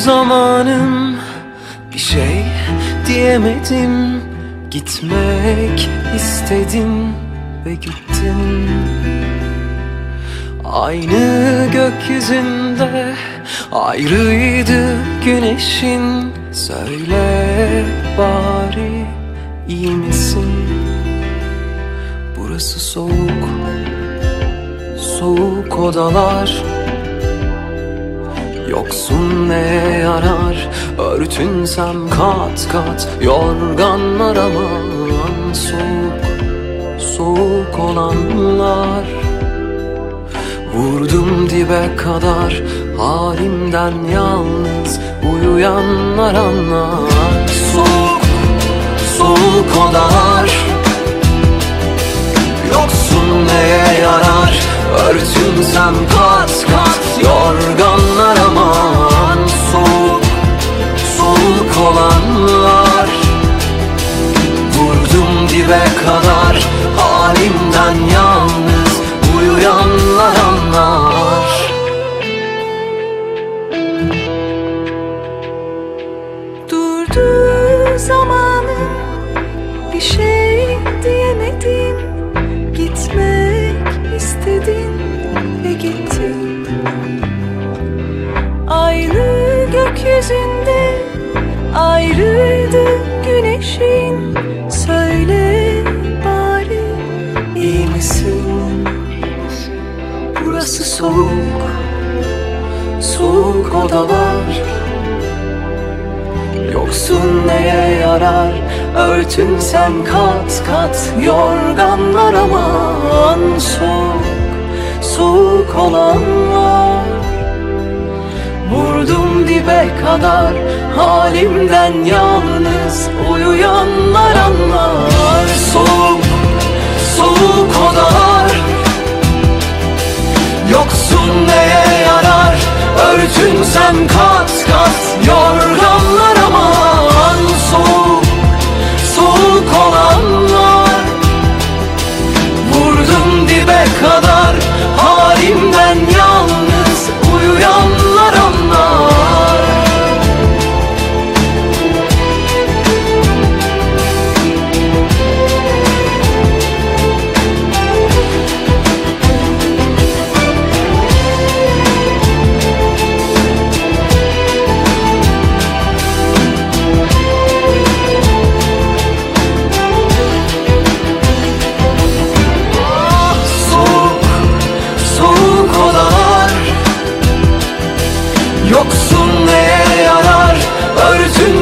zamanım bir şey diyemedim. Gitmek istedim ve gittim. Aynı gökyüzünde ayrıydı güneşin. Söyle bari iyi misin? Burası soğuk, soğuk odalar Yoksun neye yarar? Örtünsem kat kat Yorganlar aman Soğuk, soğuk olanlar. Vurdum dibe kadar Halimden yalnız Uyuyanlar anlar. Soğuk, soğuk odalar. Yoksun neye yarar? Örtünsem kat gökyüzünde ayrıydı güneşin. Söyle bari İyi misin? Burası soğuk Soğuk odalar. Yoksun neye yarar? Örtünsem kat kat Yorganlar aman Soğuk Soğuk olanlar Dibe kadar Halimden yalnız Uyuyanlar anlar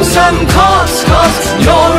sen kat kat yor